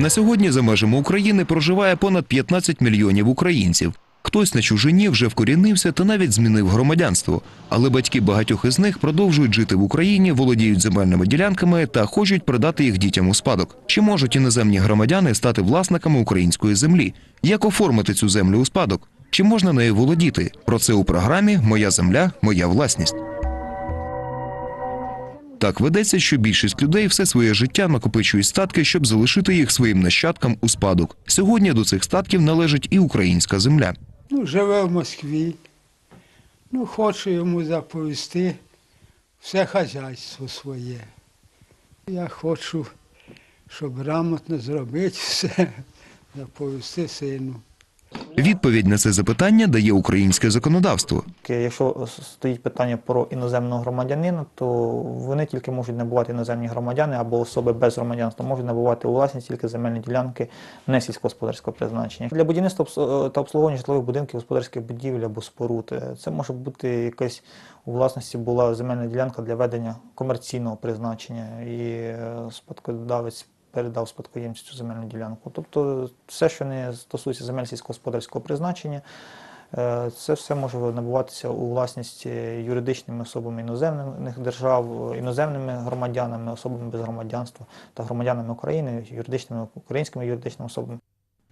На сьогодні за межами України проживає понад 15 мільйонів українців. Хтось на чужині вже вкорінився та навіть змінив громадянство. Але батьки багатьох із них продовжують жити в Україні, володіють земельними ділянками та хочуть передати їх дітям у спадок. Чи можуть іноземні громадяни стати власниками української землі? Як оформити цю землю у спадок? Чи можна нею володіти? Про це у програмі Моя земля, моя власність. Так ведеться, що більшість людей все своє життя накопичують статки, щоб залишити їх своїм нащадкам у спадок. Сьогодні до цих статків належить і українська земля. Ну, живе в Москві. Ну, хочу йому заповісти все хазяйство своє. Я хочу, щоб грамотно зробити все, заповісти сину. Відповідь на це запитання дає українське законодавство. Якщо стоїть питання про іноземного громадянина, то вони тільки можуть набувати іноземні громадяни або особи без громадянства, можуть набувати у власність тільки земельні ділянки не сільськогосподарського призначення. Для будівництва та обслуговування житлових будинків, господарських будівель або споруд е, це може бути якась у власності була земельна ділянка для ведення комерційного призначення, і е, спадкодавець передав спадкоємцю цю земельну ділянку. Тобто все, що не стосується земель сільськогосподарського призначення, Е, Це все може набуватися у власність юридичними особами іноземних держав, іноземними громадянами, особами без громадянства та громадянами України, юридичними українськими юридичними особами.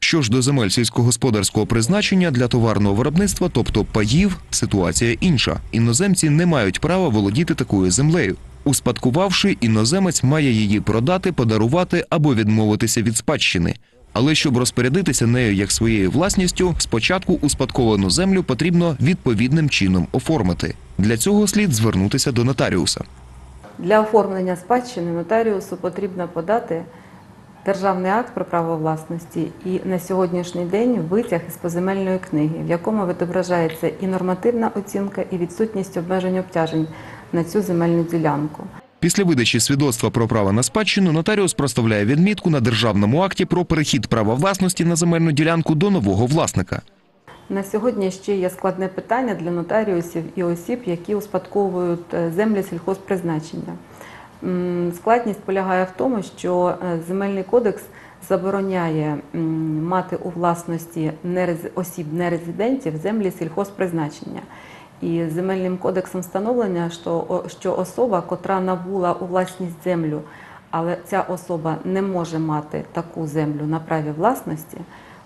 Що ж до земель сільськогосподарського призначення для товарного виробництва, тобто паїв, ситуація інша. Іноземці не мають права володіти такою землею. Успадкувавши, іноземець має її продати, подарувати або відмовитися від спадщини. Але щоб розпорядитися нею як своєю власністю, спочатку успадковану землю потрібно відповідним чином оформити. Для цього слід звернутися до нотаріуса. Для оформлення спадщини нотаріусу потрібно подати державний акт про право власності і на сьогоднішній день витяг із поземельної книги, в якому відображається і нормативна оцінка, і відсутність обмежень обтяжень на цю земельну ділянку. Після видачі свідоцтва про право на спадщину нотаріус проставляє відмітку на державному акті про перехід права власності на земельну ділянку до нового власника. На сьогодні ще є складне питання для нотаріусів і осіб, які успадковують е, землі сільхозпризначення. Складність полягає в тому, що е, земельний кодекс забороняє мати у власності осіб нерезидентів землі сільхозпризначення. І земельним кодексом встановлення, що, що особа, котра набула у власність землю, але ця особа не може мати таку землю на праві власності,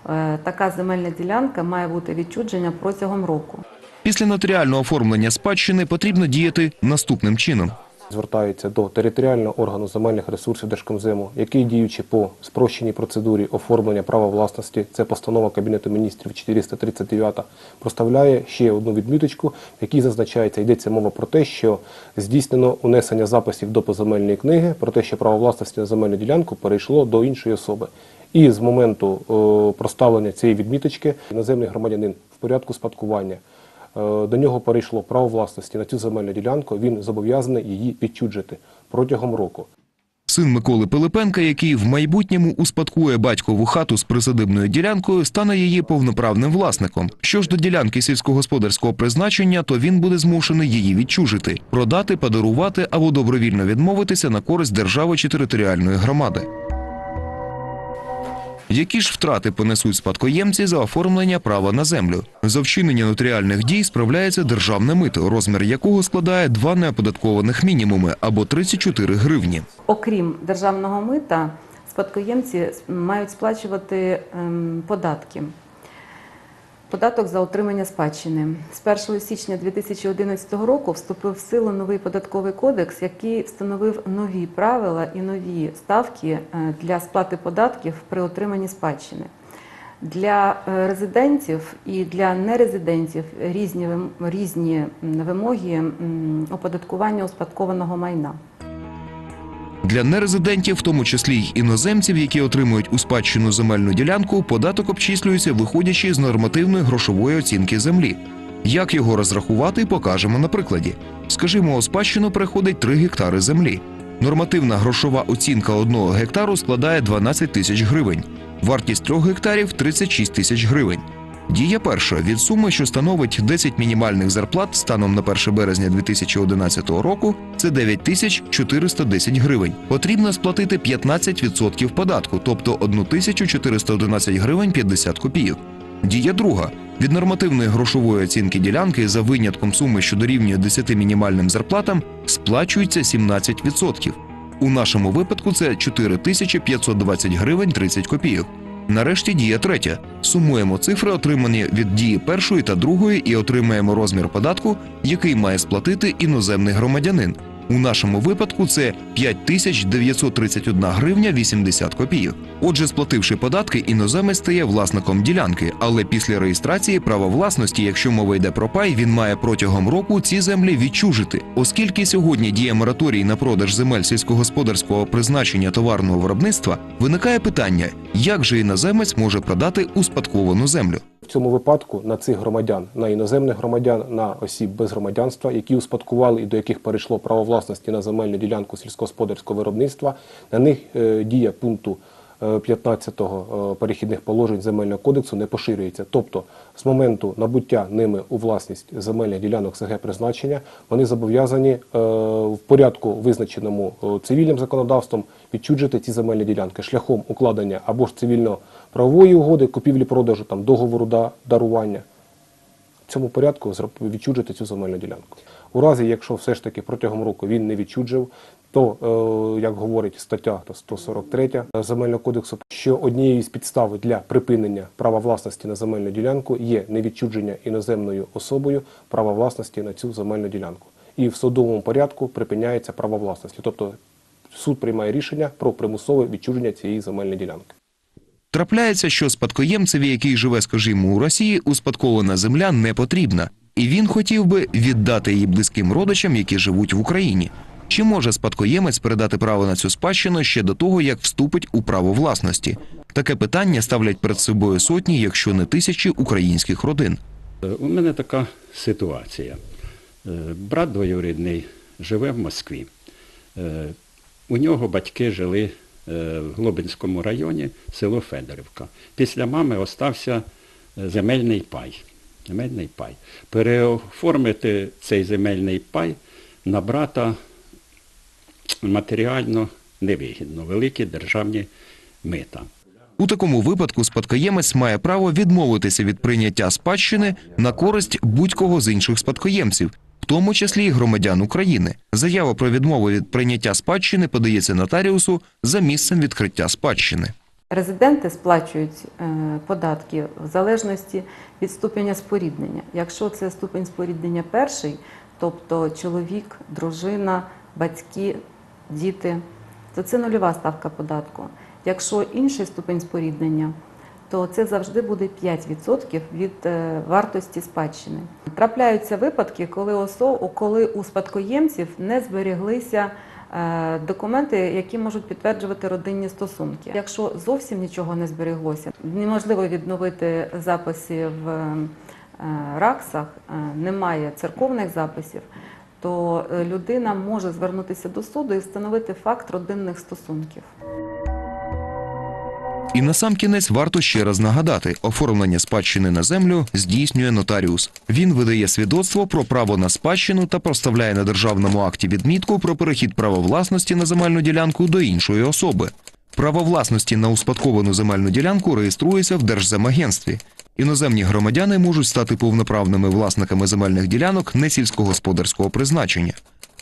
е, така земельна ділянка має бути відчуджена протягом року. Після нотаріального оформлення спадщини потрібно діяти наступним чином. Звертаються до територіального органу земельних ресурсів Держкомзему, який діючи по спрощеній процедурі оформлення права власності, це постанова Кабінету міністрів 439, проставляє ще одну відміточку, в якій зазначається, йдеться мова про те, що здійснено унесення записів до поземельної книги, про те, що право власності на земельну ділянку перейшло до іншої особи. І з моменту е, проставлення цієї відміточки іноземний громадянин в порядку спадкування до нього перейшло право власності на цю земельну ділянку, він зобов'язаний її відчуджити протягом року. Син Миколи Пилипенка, який в майбутньому успадкує батькову хату з присадибною ділянкою, стане її повноправним власником. Що ж до ділянки сільськогосподарського призначення, то він буде змушений її відчужити, продати, подарувати або добровільно відмовитися на користь держави чи територіальної громади. Які ж втрати понесуть спадкоємці за оформлення права на землю? За вчинення нотаріальних дій справляється державне мито, розмір якого складає два неоподаткованих мінімуми або 34 гривні. Окрім державного мита, спадкоємці мають сплачувати ем, податки. Податок за отримання спадщини. З 1 січня 2011 року вступив в силу новий податковий кодекс, який встановив нові правила і нові ставки е, для сплати податків при отриманні спадщини. Для е, резидентів і для нерезидентів різні, різні вимоги оподаткування успадкованого майна. Для нерезидентів, в тому числі й іноземців, які отримують у спадщину земельну ділянку, податок обчислюється виходячи з нормативної грошової оцінки землі. Як його розрахувати, покажемо на прикладі. Скажімо, у спадщину приходить 3 гектари землі. Нормативна грошова оцінка одного гектару складає 12 тисяч гривень. Вартість трьох гектарів 36 тисяч гривень. Дія перша від суми, що становить 10 мінімальних зарплат станом на 1 березня 2011 року, це 9 тисяч 410 гривень. Потрібно сплатити 15% податку, тобто 1 тисячу 411 гривень 50 копійок. Дія друга. Від нормативної грошової оцінки ділянки за винятком суми, що дорівнює 10 мінімальним зарплатам, сплачується 17%. У нашому випадку це 4520 гривень 30 копійок. Нарешті дія третя. Сумуємо цифри, отримані від дії першої та другої, і отримаємо розмір податку, який має сплатити іноземний громадянин. У нашому випадку це 5931 гривня 80 копійок. Отже, сплативши податки, іноземець стає власником ділянки, але після реєстрації права власності, якщо мова йде про пай, він має протягом року ці землі відчужити. Оскільки сьогодні діє мораторій на продаж земель сільськогосподарського призначення товарного виробництва, виникає питання, як же іноземець може продати успадковану землю. В цьому випадку на цих громадян, на іноземних громадян, на осіб без громадянства, які успадкували і до яких перейшло право власності на земельну ділянку сільськогосподарського виробництва, на них е, дія пункту е, 15 е, перехідних положень земельного кодексу не поширюється. Тобто, з моменту набуття ними у власність земельних ділянок СГ призначення, вони зобов'язані е, в порядку, визначеному е, цивільним законодавством, відчуджити ці земельні ділянки шляхом укладення або ж цивільно-правової угоди, купівлі-продажу, там договору да- дарування. В цьому порядку відчуджити цю земельну ділянку. У разі, якщо все ж таки протягом року він не відчуджив, то, е, як говорить стаття 143 Земельного кодексу, що однією з підстав для припинення права власності на земельну ділянку є невідчудження іноземною особою права власності на цю земельну ділянку. І в судовому порядку припиняється право власності. Тобто суд приймає рішення про примусове відчуження цієї земельної ділянки. Трапляється, що спадкоємцеві, який живе, скажімо, у Росії, успадкована земля не потрібна, і він хотів би віддати її близьким родичам, які живуть в Україні. Чи може спадкоємець передати право на цю спадщину ще до того, як вступить у право власності? Таке питання ставлять перед собою сотні, якщо не тисячі українських родин. У мене така ситуація. Е, Брат двоюрідний живе в Москві. Е, У нього батьки жили в Глобинському районі, село Федорівка. Після мами остався е, земельний пай. Земельний пай. Переоформити цей земельний пай на брата матеріально невигідно. Великі державні мита. У такому випадку спадкоємець має право відмовитися від прийняття спадщини на користь будь-кого з інших спадкоємців, в тому числі й громадян України. Заява про відмову від прийняття спадщини подається нотаріусу за місцем відкриття спадщини. Резиденти сплачують е, податки в залежності від ступеня споріднення. Якщо це ступень споріднення перший, тобто чоловік, дружина, батьки, діти, то це нульова ставка податку. Якщо інший ступень споріднення, то це завжди буде 5% від е, вартості спадщини. Трапляються випадки, коли, осо, коли у спадкоємців не зберіглися е, документи, які можуть підтверджувати родинні стосунки. Якщо зовсім нічого не зберіглося, неможливо відновити записи в е, РАКСах, немає церковних записів, то людина може звернутися до суду і встановити факт родинних стосунків. І насамкінець варто ще раз нагадати: оформлення спадщини на землю здійснює нотаріус. Він видає свідоцтво про право на спадщину та проставляє на державному акті відмітку про перехід права власності на земельну ділянку до іншої особи. Право власності на успадковану земельну ділянку реєструється в Держземагентстві. Іноземні громадяни можуть стати повноправними власниками земельних ділянок не сільськогосподарського призначення.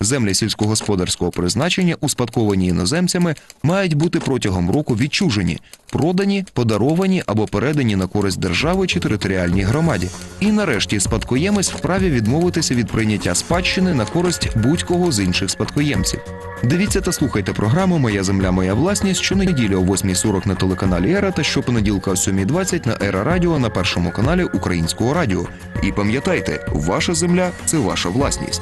Землі сільськогосподарського призначення, успадковані іноземцями, мають бути протягом року відчужені, продані, подаровані або передані на користь держави чи територіальній громаді. І нарешті спадкоємець вправі відмовитися від прийняття спадщини на користь будь-кого з інших спадкоємців. Дивіться та слухайте програму Моя земля, моя власність щонеділі о 8.40 на телеканалі Ера та щопонеділка о 7.20 на Ера Радіо на першому каналі Українського радіо. І пам'ятайте, ваша земля це ваша власність.